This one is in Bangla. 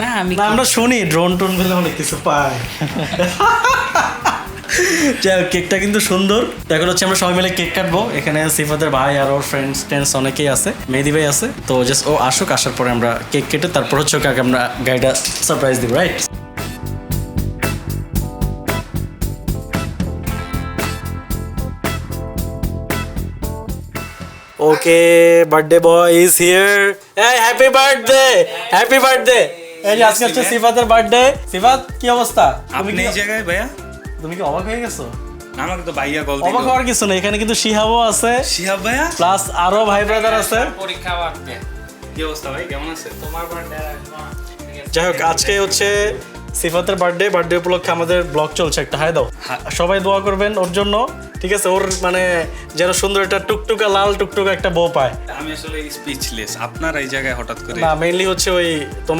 না আমি আমরা শুনি ড্রোন টোনগুলো অনেক কিছু পাই। কেকটা কিন্তু সুন্দর। এখন হচ্ছে আমরা সবাই মিলে কেক কাটবো। এখানে সিফাতের ভাই আর ওর ফ্রেন্ডস টেন্স অনেকেই আছে। মেহেদি ভাই আছে। তো জাস্ট ও আসুক আসার পরে আমরা কেক কেটে তারপর হচ্ছে ওকে আমরা গাড়িটা সারপ্রাইজ দিব right okay birthday boy is here happy birthday happy birthday এই যে আজকে হচ্ছে সিফাতের বার্থডে সিফাত কি অবস্থা? আপনি এই জায়গায় ভাইয়া? তুমি কি অবাক হয়ে গেছো? আমাকে তো ভাইয়া কল অবাক হওয়ার কিছু নেই এখানে কিন্তু শিহাবও আছে। শিহাব ভাইয়া? প্লাস আরও ভাই ব্রাদার আছে। পরীক্ষা বাড়তে। কি অবস্থা ভাই? কেমন আছে? তোমার বার্থডে যাই হোক আজকে হচ্ছে সিফাতের বার্থডে বার্থডে উপলক্ষে আমাদের ব্লগ চলছে একটা হাই দাও। সবাই দোয়া করবেন ওর জন্য ঠিক আছে? ওর মানে যেন সুন্দর একটা টুকটুকা লাল টুকটুকা একটা বউ পায়। আমি আসলে স্পিচলেস আপনার এই জায়গায় হঠাৎ করে না মেইনলি হচ্ছে ওই তোমার